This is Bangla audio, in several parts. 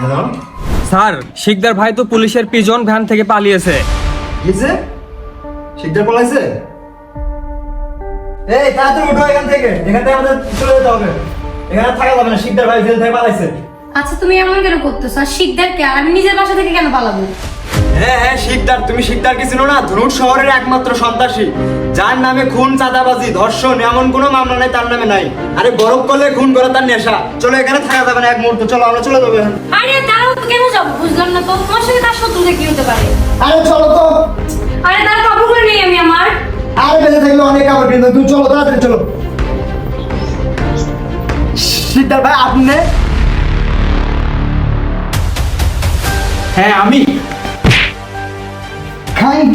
হ্যালো স্যার শিকদার ভাই তো পুলিশের পিজন ভ্যান থেকে পালিয়েছে। শিকদার পালাইছে? এই তাড়াতাড়ি উঠো এখান থেকে। এখান থেকে আমাদের চলে যেতে হবে। এখানে থাকা যাবে না শিকদার ভাই জেল থেকে পালাইছে। আচ্ছা তুমি এমন কেন করতেছো? আর শিকদারকে আর আমি নিজের বাসা থেকে কেন পালাবো? হ্যাঁ হ্যাঁ শিকদার তুমি শিকদার কি ছিল না? ধনুট শহরের একমাত্র সন্ত্রাসী। যার নামে খুন চাঁদাবাজি ধর্ষণ এমন কোনো মামলা নাই তার নামে নাই। আরে বরফ করলে খুন করে তার নেশা। চলো এখানে থাকা যাবে না এক মুহূর্ত। চলো আমরা চলে যাব এখন। আরে দাঁড়াও কেন যাব? বুঝলাম না তো। তোমার সাথে তার শত্রুতা কি হতে পারে। আরে চলো তো। আরে তার কাপড়গুলো নেই আমি আমার। আরে বেঁচে থাকলে অনেক কাপড় কিন্তু তুমি চলো তাড়াতাড়ি চলো। শিকদার ভাই আপনি? হ্যাঁ আমি।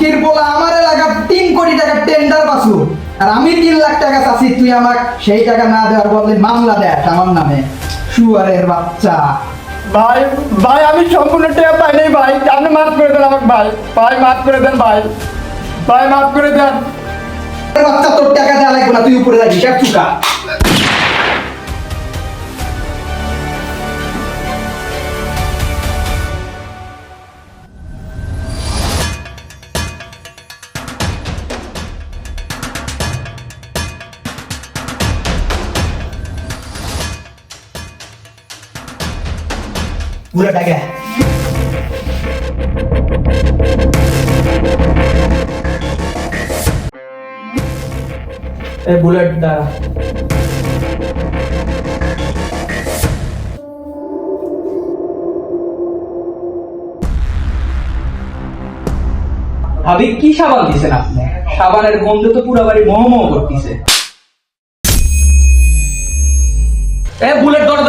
খাঙ্কির বলা আমার এলাকা তিন কোটি টাকা টেন্ডার পাসু আর আমি তিন লাখ টাকা চাচ্ছি তুই আমার সেই টাকা না দেওয়ার বদলে মামলা দেয় আমার নামে। শুয়ারের বাচ্চা। ভাই ভাই আমি সম্পূর্ণ টাকা পাই নাই ভাই। আপনি মাফ করে দেন আমাকে ভাই। ভাই মাফ করে দেন ভাই। ভাই মাফ করে দেন। বাচ্চা তোর টাকা দেওয়া লাগবে না তুই উপরে যাবি এক চুকা। পুরো টাকা এই বুলেটটা ভাবি, কি সাবান দিছেন আপনি? সাবানের গন্ধ তো পুরো বাড়ি মোহ মোহ করতেছে। এ বুলেট ধর